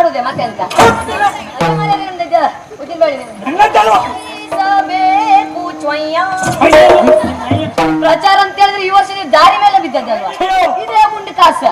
ತಾಡುದೆ ಮತ್ತೆ ಅಂತ ಅದೇ ಮರ್ಯಾದೆ ನಮ್ದು ಇದು. ಉದ್ದಿನಬೇಳೆ ನೀನು. ಹಂಗಂತಲ್ವ ಬೀಸಬೇಕು ಚೊಯ್ಯ. ಪ್ರಚಾರ ಅಂತ ಹೇಳಿದ್ರೆ ಈ ವರ್ಷ ನೀವು ದಾರಿ ಮೇಲೆ ಬಿದ್ದದ್ದಲ್ವಾ ಇದೇ ಗುಂಡು ಕಾಸ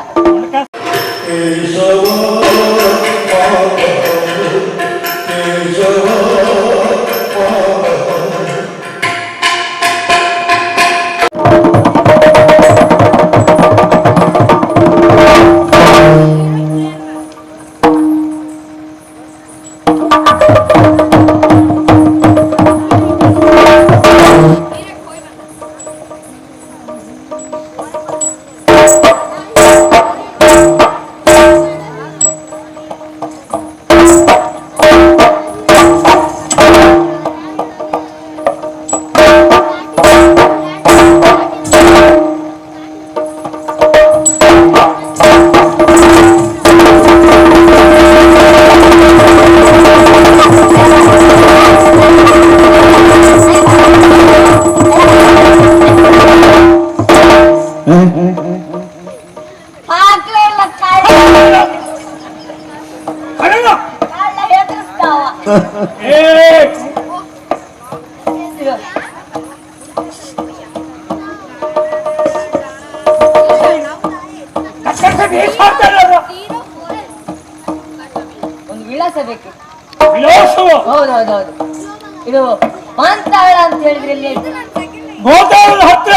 ಒಂದು ವಿಳಾಸ ಬೇಕು. ಹೌದೌದೌದು. ಇದು ಮಾಂತಾಳ ಅಂತ ಹೇಳಿದ್ರೆ? ಹತ್ರ.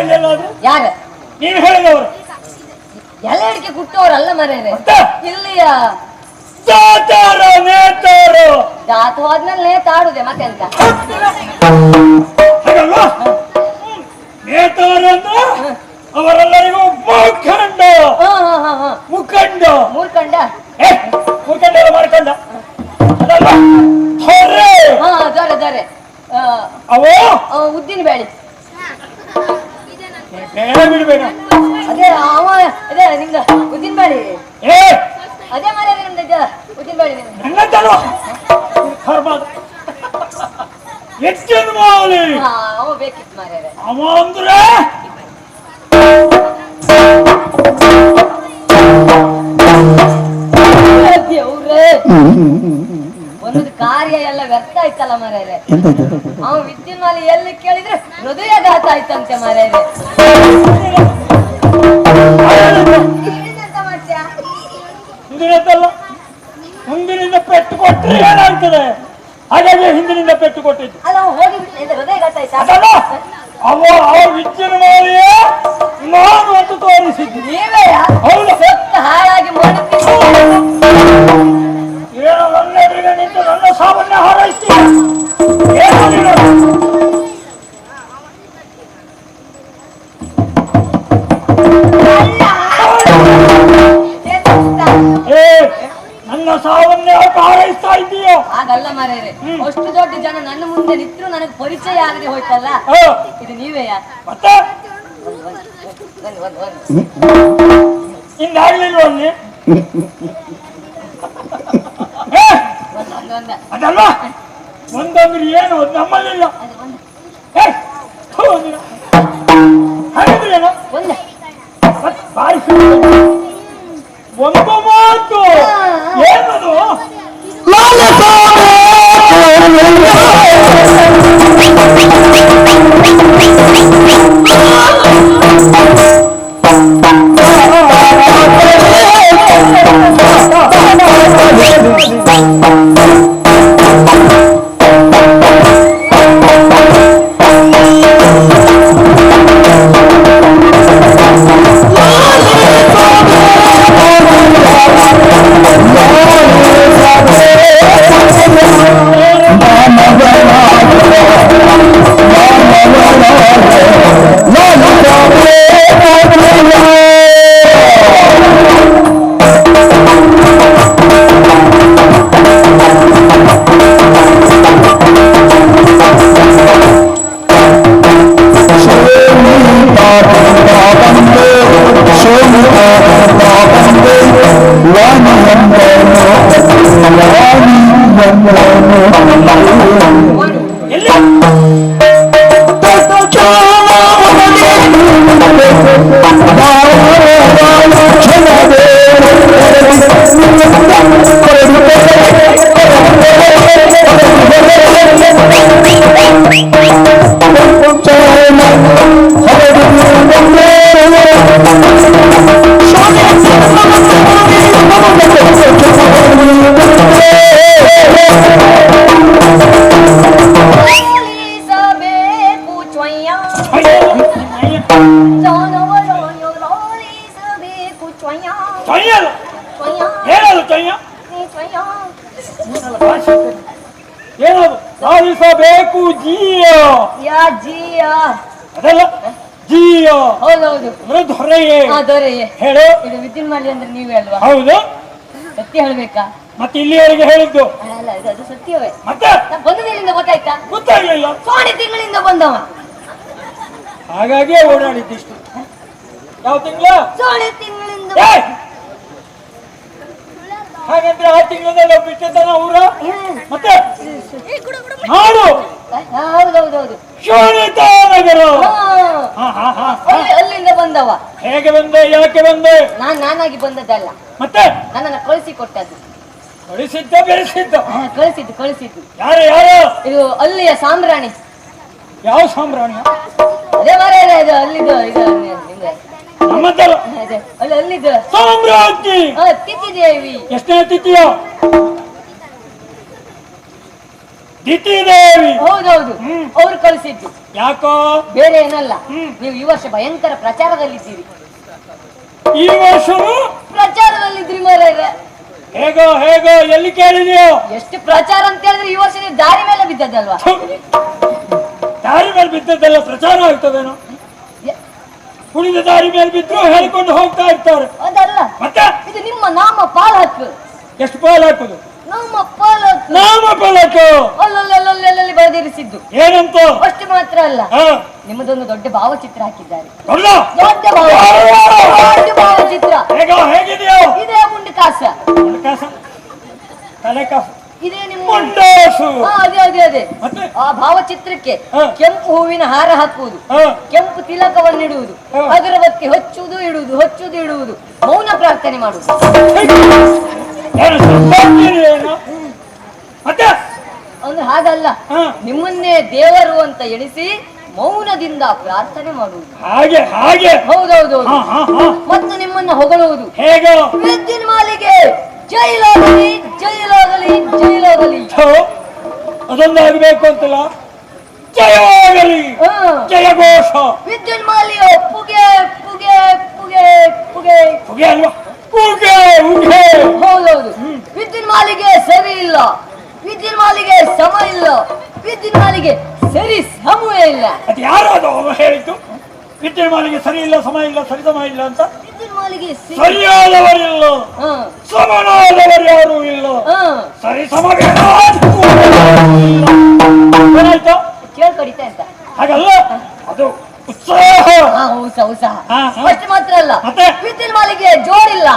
ಇಲ್ಲೆಲ್ಲಾದ್ರು ಯಾರ? ನೀವು ಹೇಳಿದವರು. ಎಲ್ಲ ಅಡಿಕೆ ಕುಟ್ಟೋರಲ್ಲ ಮರೇನೆ? ಇಲ್ಲಿಯ ತಾತಾರ ನೇತಾರು. ಜಾತು ಆದ್ಮೇಲೆ ತಾಡುದೆ ಮತ್ತೆ ಅಂತ ಉದ್ದಿನ ಬೇಳೆ ಬಿಡಬೇಡ ಅದೇ ಅವ ಅದೇ ನಿಮ್ದು ಉದ್ದಿನ ಬೇಳೆ. ಏ! ಅದೇ ಮರ್ಯಾದೆ ನಿಮ್ದು ಉದ್ದಿನ ಬೇಳೆ ಹೆಚ್ಚಿನ ಅವ ಬೇಕಿತ್ತು ಅವ ಅಂದ್ರೆ? ದೇವ್ರೇ. ಒಂದೊಂದು ಕಾರ್ಯ ಎಲ್ಲ ವ್ಯರ್ಥ ಆಯ್ತಲ್ಲ ಮರ್ಯಾದೆ ಅವ್ನು ವಿದ್ಯುನ್ಮಾಲಿ ಎಲ್ಲಿ ಕೇಳಿದ್ರೆ ಹೃದಯಘಾತ ಆಯ್ತಂತೆ ಮರ್ಯಾದೆ ಮಾಡ್ತೀಯಾ? ಹಿಂದಿನದ್ದಲ್ಲ ಮುಂದಿನಿಂದ ಪೆಟ್ಟು ಕೊಟ್ಟರೆ ಏನಾಗ್ತದೆ? ಹಾಗಾಗಿ ಹಿಂದಿನಿಂದ ಪೆಟ್ಟು ಕೊಟ್ಟಿದ್ದು. ಅಲ್ಲ ಅವ ಹೋಗಿ ಹೃದಯಘಾತ ಆಯ್ತಾ? ಅವ ಅವ ವಿದ್ಯನ ನಾನು ಅಂತ ತೋರಿಸಿದ್ದು. ನೀವೇ ಹೌದು. ನನ್ನ ಸಾವನ್ನೇ ಹಾರೈಸ್ತಾ ಇದ್ದೀಯೋ? ಹಾಗಲ್ಲ ಮಾರೇರೆ. ಅಷ್ಟು ದೊಡ್ಡ ಜನ ನನ್ನ ಮುಂದೆ ನಿಂತ್ರು ನನಗೆ ಪರಿಚಯ ಆಗದೆ ಹೋಯ್ತಲ್ಲ? ಇದು ನೀವೇಯಾ? ಮತ್ತೆ? ಹಿಂಗಾಗ್ಲಿಲ್ವ ಅಲ್ಲಿ ಅದಲ್ವಾ? ಒಂದೊಂದ್ರೆ ಏನು? ನಮ್ಮಲ್ಲಿಲ್ಲ. ತೋರಿಸಬೇಕು ಜಿಯೋ. ಯಾ ಜಿಯಾ. ಅದಲ್ಲ ಜಿಯೋ. ಹೌದೌದು. ಅಂದ್ರೆ ದೊರೆಯೇ. ಹಾ ದೊರೆಯೇ. ಹೇಳು. ಇದು ವಿದ್ಯುನ್ ಮಾಲಿ ಅಂದ್ರೆ ನೀವೇ ಅಲ್ವಾ? ಹೌದು. ಸತ್ಯ ಹೇಳ್ಬೇಕಾ? ಮತ್ತೆ ಇಲ್ಲಿಯವರೆಗೆ ಹೇಳಿದ್ದು. ಅಲ್ಲ ಇದು ಅದು ಸತ್ಯವೇ. ಮತ್ತೆ? ನಾ ಬಂದದಿಲ್ಲಿಂದ ಗೊತ್ತಾಯ್ತಾ? ಗೊತ್ತಾಗ್ಲಿಲ್ಲ. ಸೋಣಿ ತಿಂಗಳಿಂದ ಬಂದವ. ಹಾಗಾಗಿ ಓಡಾಡಿದ್ದಿಷ್ಟು ಯಾವ ತಿಂಗಳ? ಸೋಣಿ ತಿಂಗಳಿಂದ ಹಾಗಂದ್ರೆ ಆ ತಿಂಗಳ ಬಿಟ್ಟಿದ್ದಾನ ಊರ. ಮತ್ತೆ? ಹಾಡು ಹೌದೌದೌದು. ಅಲ್ಲಿಂದ ಬಂದವ. ಹೇಗೆ ಬಂದೆ ಯಾಕೆ ಬಂದೆ? ನಾನ್ ನಾನಾಗಿ ಬಂದದ್ದಲ್ಲ. ಮತ್ತೆ? ನನ್ನನ್ನ ಕಳಿಸಿ ಕೊಟ್ಟದ್ದು ಕಳಿಸಿದ್ದ ಬೆರೆಸಿದ್ದ ಹಾ, ಕಳಿಸಿದ್ದು ಕಳಿಸಿದ್ದು. ಯಾರು ಯಾರು? ಇದು ಅಲ್ಲಿಯ ಸಾಂಬ್ರಾಣಿ ಯಾವ ಸಾಂಬ್ರಾಣಿ ಅದೇ ಮರ ಇದು ಅಲ್ಲಿದು ಇದು ಇದು, ಅಲ್ಲ ಸಾಮ್ರಾಜ್ಞಿ! ತಿಥಿ ದೇವಿ ಎಷ್ಟನೇ ತಿಥಿಯ? ದೇವಿ ಹೌದೌದು. ಹ್ಮ್. ಅವ್ರು ಕಳಿಸಿದ್ದು. ಯಾಕೋ? ಬೇರೆ ಏನಲ್ಲ. ಹ್ಮ್. ನೀವು ಈ ವರ್ಷ ಭಯಂಕರ ಪ್ರಚಾರದಲ್ಲಿದ್ದೀರಿ. ಈ ವರ್ಷವೂ? ಪ್ರಚಾರದಲ್ಲಿದ್ರಿ ಮಾರ್ರೆ ಹೇಗೋ ಹೇಗೋ ಎಲ್ಲಿ ಕೇಳಿದೆಯೋ? ಎಷ್ಟು ಪ್ರಚಾರ ಅಂತ ಹೇಳಿದ್ರೆ ಈ ವರ್ಷ ನೀವು ದಾರಿ ಮೇಲೆ ಬಿದ್ದದ್ದಲ್ವಾ? ದಾರಿ ಮೇಲೆ ಬಿದ್ದದ್ದೆಲ್ಲ ಪ್ರಚಾರ ಆಗ್ತದೇನೋ? ಕುಣಿದ ದಾರಿ ಮೇಲೆ ಬಿದ್ರು ಹೇಳಿಕೊಂಡು ಹೋಗ್ತಾ ಇರ್ತಾರೆ. ಅದಲ್ಲ. ಮತ್ತೆ? ಇದು ನಿಮ್ಮ ನಾಮ ಪಾಲಕ್ ಎಷ್ಟು ಪಾಲ್ ಹಾಕುದು? ನಮ್ಮ ಪಾಲಕ್ ನಾಮ ಫಲಕ ಅಲ್ಲಲ್ಲಿ ಬರೆದಿರಿಸಿದ್ದು. ಏನಂತ? ಅಷ್ಟು ಮಾತ್ರ ಅಲ್ಲ. ನಿಮ್ಮದೊಂದು ದೊಡ್ಡ ಭಾವಚಿತ್ರ ಹಾಕಿದ್ದಾರೆ? ದೊಡ್ಡ ಭಾವಚಿತ್ರ. ದೊಡ್ಡ ಭಾವಚಿತ್ರ. ಹೇಗೋ ಹೇಗಿದೆಯೋ? ಇದೇ ಮುಂಡಕಾಸ ಕಾಸ. ತಲೆ ಕಾಸು. ಇದೇ ನಿಮ್ಮ ಅದೇ ಅದೇ ಅದೇ. ಆ ಭಾವಚಿತ್ರಕ್ಕೆ ಕೆಂಪು ಹೂವಿನ ಹಾರ ಹಾಕುವುದು. ಕೆಂಪು ತಿಲಕವನ್ನಿಡುವುದು. ಅಗರಬತ್ತಿ ಹೊಚ್ಚುವುದು ಇಡುವುದು ಹಚ್ಚುವುದು ಇಡುವುದು. ಮೌನ ಪ್ರಾರ್ಥನೆ ಮಾಡುವುದು. ಮತ್ತೆ ಹಾಗಲ್ಲ. ನಿಮ್ಮನ್ನೇ ದೇವರು ಅಂತ ಎಣಿಸಿ ಮೌನದಿಂದ ಪ್ರಾರ್ಥನೆ ಮಾಡುವುದು. ಹಾಗೆ ಹಾಗೆ. ಹೌದೌದು. ಮತ್ತು ನಿಮ್ಮನ್ನ ಹೊಗಳುವುದು. ಹೇಗೆ. ವಿದ್ಯುನ್ ಮಾಲಿಗೆ ಜೈಲಾಗಲಿ ಜೈಲಾಗಲಿ ಜೈಲಾಗಲಿ. ಅದೊಂದು ಆಗಬೇಕು ಅಂತಲ್ಲ. ಜಯವಾಗಲಿ ಹಾ. ಜಯಘೋಷ ವಿದ್ಯುನ್ ಪುಗೆ ಪುಗೆ ಪುಗೆ ಪುಗೆ. ಪುಗೆ ಅಲ್ವಾ? ಪುಗೆ ಉಗೆ ಹೌದೌದು. ವಿದ್ಯುನ್ಮಾಲಿಗೆ ಸರಿ ಇಲ್ಲ. ವಿದ್ಯುನ್ಮಾಲಿಗೆ ಸಮ ಇಲ್ಲ. ವಿದ್ಯುನ್ಮಾಲಿಗೆ ಸರಿ ಸಮಯ ಇಲ್ಲ. ಅದು ಯಾರು ಹೇಳಿದ್ದು? ವಿದ್ಯುನ್ಮಾಲಿಗೆ ಸರಿ ಇಲ್ಲ ಸಮ ಇಲ್ಲ ಸರಿ ಸಮ ಇಲ್ಲ ಅಂತ? ವಿದ್ಯುನ್ಮಾಲಿಗೆ ಸರಿ ಸರಿಯಾದವರಿಲ್ಲ. ಹಾ. ಸಮನಾದವರು ಯಾರು ಇಲ್ಲ. ಹಾ. ಸರಿ ಸಮ ಹಾಗಲ್ಲ? ಅದು ಉತ್ಸಾಹ ಉತ್ಸಾಹ ಉತ್ಸಾಹ ಅಷ್ಟೇ ಮಾತ್ರ ಅಲ್ಲ. ಮತ್ತೆ? ಪ್ರೀತಿ ಮಾಲಿಗೆ ಜೋರಿಲ್ಲ